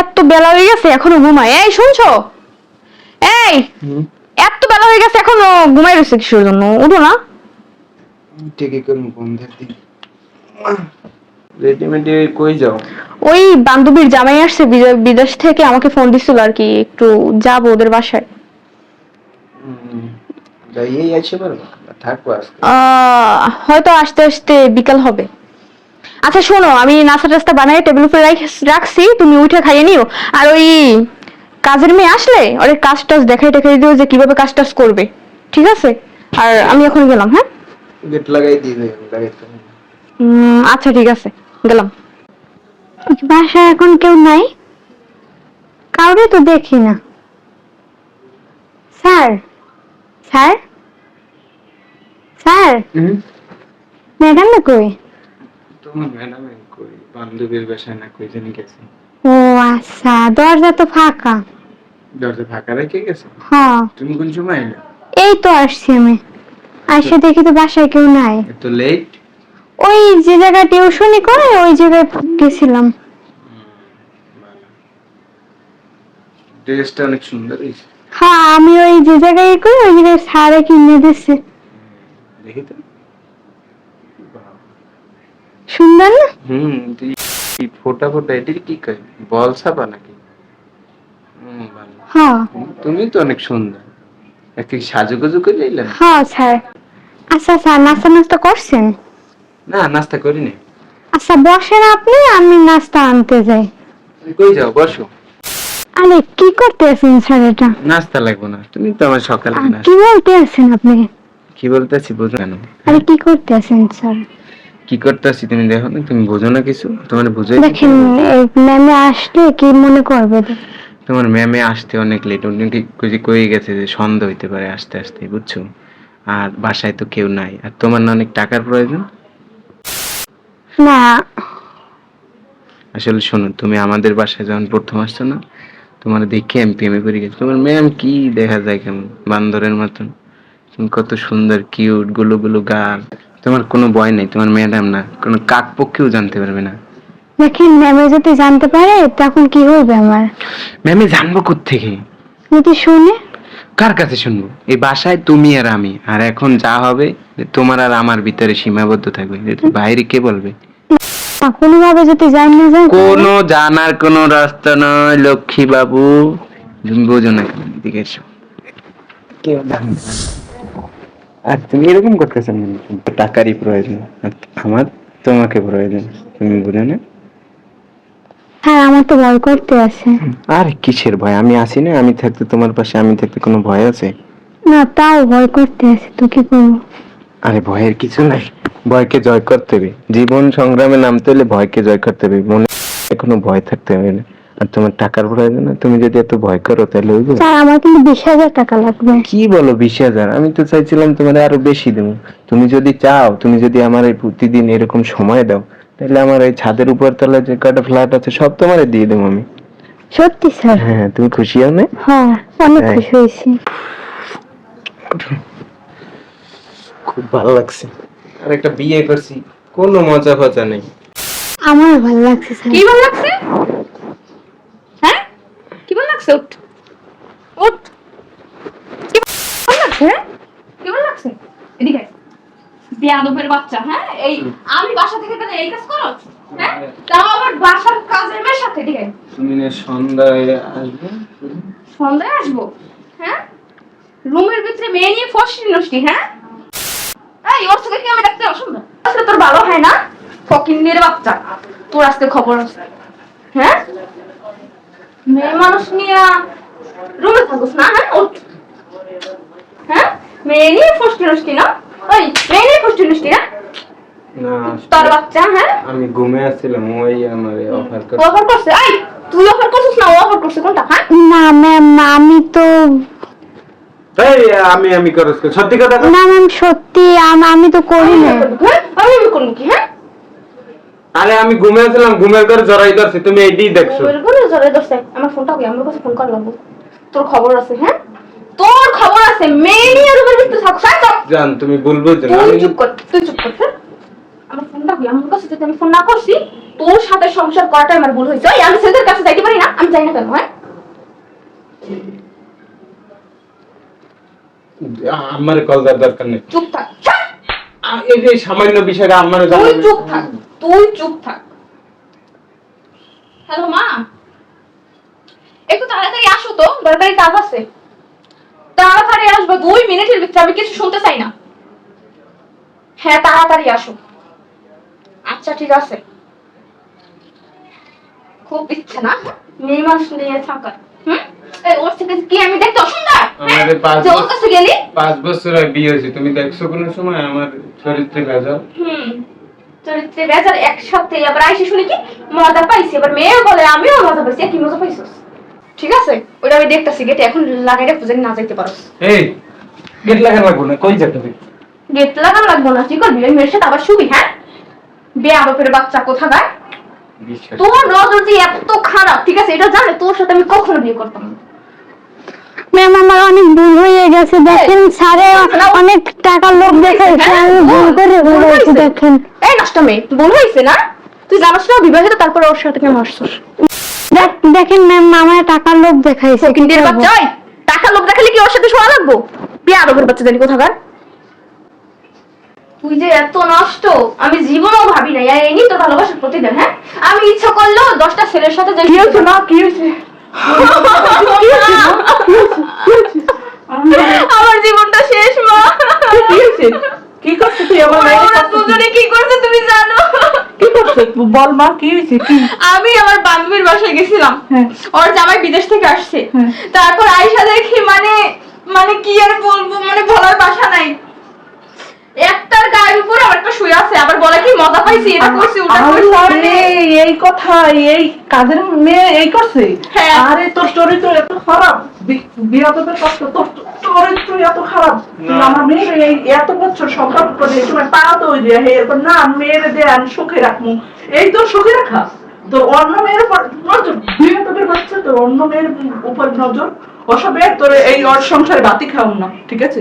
এত বেলা হয়ে গেছে এখনও ঘুমায়। এই শুনছো? এই এত বেলা হয়ে গেছে এখনও ঘুমাই রয়েছে কিসের জন্য? উঠো না। ঠিকই করুন বন্ধের দিন রেডিমেডি কই যাও? ওই বান্ধবীর জামাই আসছে বিদেশ থেকে আমাকে ফোন দিছিল আর কি একটু যাব ওদের বাসায়। থাকব আজকে। আহ, হয়তো আস্তে আস্তে বিকাল হবে। আচ্ছা শোনো আমি নাস্তা টাস্তা বানাই টেবিল উপরে রাখছি তুমি উঠে খাইয়ে নিও। আর ওই কাজের মেয়ে আসলে ওর কাজ টাজ দেখাই টেখাই দিও যে কীভাবে কাজ টাজ করবে। ঠিক আছে? আর আমি এখন গেলাম হ্যাঁ? গেট লাগাই দিবে। আচ্ছা ঠিক আছে গেলাম। বাসায় এখন কেউ নাই? কাউরে তো দেখি না। স্যার? স্যার? স্যার? হুম। ম্যাডাম না কই? তোমার ম্যাডাম কই? বান্ধবীর বাসায় না কই জানি গেছে? ও আচ্ছা দরজা তো ফাঁকা। দরজা ফাঁকা রেখে গেছে? হ্যাঁ। তুমি কোন সময় এলে? এই তো আসছি আমি। আসে দেখি তো বাসায় কেউ নাই। এত লেট ওই যে জায়গায় টিউশনি করে ওই জায়গায় গেছিলাম। ড্রেসটা অনেক সুন্দর হয়েছে। হ্যাঁ আমি ওই যে জায়গায় করি ওই জায়গায় সারে কিনে দিচ্ছে দেখি তো। সুন্দর না? হুম তুই ফোটা ফোটা এটির কি কই বল ছাপা নাকি? হ্যাঁ। তুমি তো অনেক সুন্দর। একটি সাজুগুজু করে এলেন হ্যাঁ স্যার। আচ্ছা স্যার নাস্তা নাস্তা করছেন? না নাস্তা করিনি। আচ্ছা বসেন আপনি আমি নাস্তা আনতে যাই। কই যাও? বসো। আরে কি করতে আছেন স্যার এটা? নাস্তা লাগবে না। তুমি তো আমার সকালে নাস্তা কি বলতে আছেন আপনি? কি বলতেছি বোঝো কেন আরে কি করতে আছেন স্যার? কি করতেছি তুমি দেখো না তুমি বোঝো না কিছু? তোমার বুঝে দেখেন ম্যামে আসলে কি মনে করবে? তোমার ম্যামে আসতে অনেক লেট উনি কি কয়ে গেছে যে সন্ধ্যা হইতে পারে আসতে আসতে বুঝছ? আর বাসায় তো কেউ নাই। আর তোমার না অনেক টাকার প্রয়োজন? না। আসলে শোনো তুমি আমাদের বাসায় যখন প্রথম আসছো না তোমার দেখে আমি প্রেমে পড়ে গেছি। তোমার ম্যাম কি দেখা যায় কেমন? বান্দরের মতন। তুমি কত সুন্দর কিউটগুলো গুলো গাল তোমার কোনো ভয় নেই তোমার ম্যাডাম না কোনো কাক পক্ষেও জানতে পারবে না। দেখেন ম্যামে যদি জানতে পারে তখন কি হবে আমার? ম্যামে জানব থেকে যদি শুনে? কার কাছে শুনব? এই বাসায় তুমি আর আমি আর এখন যা হবে তোমার আর আমার ভিতরে সীমাবদ্ধ থাকবে বাইরে কে বলবে? কোনোভাবে যদি জান না যায় কোনো জানার কোনো রাস্তা নয় লক্ষ্মী বাবু তুমি বোঝো না? এদিকে এসো। কেউ জানবে না। আর তুমি এরকম করতেছো টাকারই প্রয়োজন। আমার তোমাকে প্রয়োজন তুমি বুঝো না হ্যাঁ আমার তো ভয় করতে আছে আর কিসের ভয়? আমি আছি না আমি থাকতে তোমার পাশে আমি থাকতে কোনো ভয় আছে? না তাও ভয় করতে আছে তো কি করব? আরে ভয়ের কিছু নাই। ভয়কে জয় করতে হবে। জীবন সংগ্রামে নামতে হলে ভয়কে জয় করতে হবে। মনে কোনো ভয় থাকতে হবে না। আর তোমার টাকার প্রয়োজন তুমি যদি এত ভয় করো তাহলে হইব। স্যার আমার কিন্তু বিশ হাজার টাকা লাগবে। কি বলো বিশ হাজার? আমি তো চাইছিলাম তোমার আরও বেশি দেবো। তুমি যদি চাও তুমি যদি আমার এই প্রতিদিন এরকম সময় দাও তাহলে আমার এই ছাদের উপর তলায় যে কটা ফ্ল্যাট আছে সব তোমারে দিয়ে দেবো আমি। সত্যি স্যার? হ্যাঁ তুমি খুশি হও না? হ্যাঁ অনেক তাই। খুশি হয়েছি। খুব ভালো লাগছে। আর একটা বিয়ে করছি কোনো মজা ফজা নেই। আমার ভালো লাগছে স্যার। কি ভালো লাগছে? হ্যাঁ লাগছে? উঠ। উঠ। কি লাগছে? হ্যাঁ? কি লাগছে? এদিকে। বেয়াদবের বাচ্চা হ্যাঁ? এই আমি বাসা থেকে তাহলে এই কাজ করো? হ্যাঁ? তাও আবার বাসার কাজের মেয়ের সাথে এদিকে আয়। তুমি না সন্ধ্যায় আসবে? সন্ধ্যায় আসব? হ্যাঁ? রুমের ভিতরে মেয়ে নিয়ে ফসলি নষ্টি হ্যাঁ? এই ওর থেকে কি আমি ডাকতে অসুবিধা? আসলে তোর ভালো হয় না? ফকিন্নের বাচ্চা। তোর আজকে খবর আছে। হ্যাঁ? মেয়ে মানুষ নিয়ে রুমে থাকুস না হ্যাঁ? ওঠ হ্যাঁ? মেয়ে নিয়ে ফসলি নষ্টি না ওই মেয়ে নিয়ে ফসলি নষ্টি না? তোর বাচ্চা হ্যাঁ? আমি ঘুমে আসছিলাম ওই আমার অফার করে অফার করছে? এই তুই অফার করছিস না ও অফার করছে কোনটা হ্যাঁ? না ম্যাম আমি তো আমি আমি করস সত্যি কথা। না ম্যাম সত্যি আম- আমি তো করি না। হ্যাঁ? আমি আমি করব কি হ্যাঁ? আরে আমি ঘুমে আসছিলাম ঘুমের করে জড়াই করছি তুমি এইটাই দেখছ। মোবাইল করে জরে দোস্ত আমার ফোনটা কি আমার কাছে ফোন কর লাগবো। তোর খবর আছে হ্যাঁ? তোর খবর আছে মেয়ে নিয়ে রুমের ভিতরে থাক চুপ। জান তুমি বলব যে আমি চুপ কর তুই চুপ কর হ্যাঁ? আমার ফোনটা কি আমার কাছে যদি আমি ফোন না করছি তোর সাথে সংসার করাটাই আমার ভুল হয়েছে। আমি সেদের কাছে যাইতে পারি না আমি চাই না কেন হ্যাঁ? আমার কল দরকার নেই। চুপ থাক এই যে সামান্য বিষয়টা আমার তুই চুপ থাক। তুই চুপ থাক। হ্যালো মা। একটু তাড়াতাড়ি আসো তো দরকারি কাজ আছে। তাড়াতাড়ি আসব দুই মিনিটের ভিতরে আমি কিছু শুনতে চাই না। হ্যাঁ তাড়াতাড়ি আসো। আচ্ছা ঠিক আছে। খুব ইচ্ছে না? মেয়ে মানুষ নিয়ে থাকার। হুম? ওর থেকে কি আমি দেখতে অসুন্দর? হ্যাঁ? আমাদের পাঁচ ওর বছর- কাছে গেলি? পাঁচ বছর আগে বিয়ে হয়েছে। তুমি দেখছ কোনো সময়? আমার চরিত্রে ভেজাল হুম। চরিত্রে বেজার একসাথে আবার আইসে শুনি কি মজা পাইছি? এবার মেয়ে বলে আমিও মজা পাইছি কি মজা পাইছিস? ঠিক আছে? ওটা আমি দেখতেছি গেটে এখন লাগাই রাখব না যাইতে পারো এই গেট লাগানো লাগবো না কই যাবে তুমি গেট লাগানো লাগবো না কি করবি? ওই মেয়ের সাথে আবার শুবি হ্যাঁ? বে আবাপের বাচ্চা কোথাকার? বিশ্বাস তোর নজর যে এত খারাপ ঠিক আছে? এটা জানে তোর সাথে আমি কখনো বিয়ে করতাম না। ম্যাম আমার অনেক ভুল হয়ে গেছে দেখেন স্যারে অনেক টাকার লোক দেখাইছে আমি ভুল করে বলেছি? দেখেন। এই নষ্ট মেয়ে ভুল হয়েছে না? তুই জানাস না বিবাহিত তারপরে ওর সাথে কেন আসছিস? দেখ- দেখেন ম্যাম আমার টাকার লোক দেখাইছে কি ফকিন্দির করব? বাচ্চা ওই টাকা লোক দেখালে কি ওর সাথে শোয়া লাগবো? বিয়ে আরবের বাচ্চা জানি কোথাকার। তুই যে এত নষ্ট আমি জীবনেও ভাবি না এই নিয়ে তোর ভালোবাসার প্রতিদিন হ্যাঁ? আমি ইচ্ছা করলেও দশটা ছেলের সাথে যাই। কি হয়েছে মা? কি হয়েছে? আমার জীবনটা শেষ মা। কি হয়েছে কি করছিস তুই? আমার ওরা দুজনে কি? করছে তুমি জানো? কি করছিস বল মা কি হয়েছে? কি? আমি আমার বান্ধবীর বাসায় গেছিলাম। হ্যাঁ। ওর জামাই বিদেশ থেকে আসছে। হ্যাঁ। তারপর আইসা দেখি মানে মানে কি আর বলব? মানে বলার বাসা নাই। একটার গায়ের উপর আর একটা শুয়ে আছে আবার বলে কি মজা পাইছি এটা করছি ওটা করছি মানে এই কথা এই কাজের মেয়ে এই করছে? হ্যাঁ। আরে তোর চরিত্র এত খারাপ। কষ্ট তোর চরিত্র এত খারাপ। আমার মেয়ের এই এত বছর সম্পর্ক করে এই সময় পাড়া তো ওই হে এরপর না মেয়ের দে সুখে রাখব এই তোর সুখে রাখা? তোর অন্য মেয়ের উপর নজর বাচ্চা তোর অন্য মেয়ের উপর নজর। ওসবে তোর এই ওর সংসারে বাতি খাও না ঠিক আছে?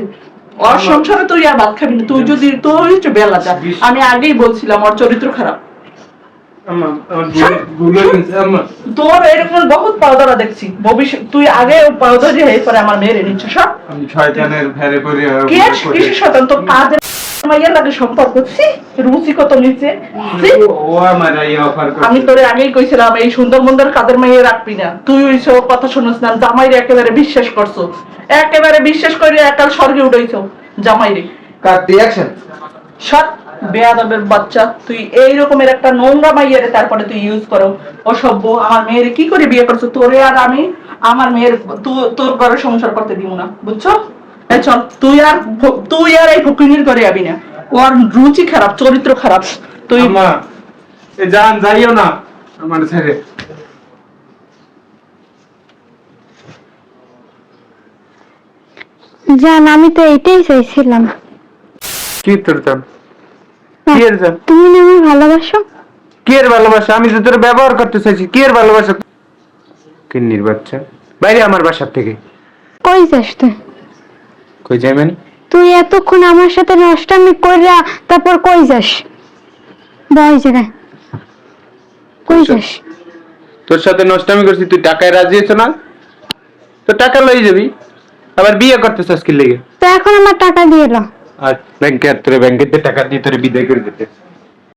ওর সংসারে তুই আর ভাত খাবি না। তুই যদি তোর হচ্ছে বেলা যা। আমি আগেই বলছিলাম ওর চরিত্র খারাপ। তোর এরকম বহুত পাউদারা দেখছি। ভবিষ্যৎ তুই আগে পাউদার হয়ে পরে আমার মেয়ের নিচ্ছ সব। শয়তানের ভেরে পড়ে কে কিসের কাজের মাইয়ের লাগে সম্পর্ক ছি, রুচি কত নিচে আমি তোরে আগেই কইছিলাম এই সুন্দর মন্দির কাদের মাইয়ে রাখবি না। তুই ওই সব কথা শুনিস না জামাইরে একেবারে বিশ্বাস করছ। একেবারে বিশ্বাস করে একাল স্বর্গে উঠাইছ জামাইরে। কাট দি অ্যাকশন সৎ বেয়াদবের বাচ্চা তুই এই রকমের একটা নোংরা মাইয়ারে তারপরে তুই ইউজ করো। অসভ্য আমার মেয়ের কি করে বিয়ে করছ? তোরে আর আমি আমার মেয়ের তু- তোর ঘরে সংসার করতে দিব না বুঝছ? চল তুই আর তুই আর এই ফকিনির ঘরে যাবি না। ওর রুচি খারাপ চরিত্র খারাপ। তুই আম্মা এ জান যাইও না। আমার ছেড়ে। জান আমি তো এটাই চাইছিলাম। কি তোর জান কি এর জান তুমি না ভালোবাসো? কি এর ভালোবাসা? আমি তো তোর ব্যবহার করতে চাইছি কি এর ভালোবাসা? কিন্নির বাচ্চা। বাইরে আমার বাসার থেকে। কই যাস তুই? কই যাই মানে? তুই এতক্ষণ আমার সাথে নষ্টামি কইরা তারপর কই যাস? বয় জায়গায়। কই যাস? তোর সাথে নষ্টামি করছিস তুই টাকায় রাজি হয়েছ না? তো টাকা লই যাবি। আবার বিয়ে করতে চাস কি লেগে? তো এখন আমার টাকা দিয়ে এলো আর ব্যাংকে তোর ব্যাংকে টাকা দিয়ে তোর বিদায় করে দিতে।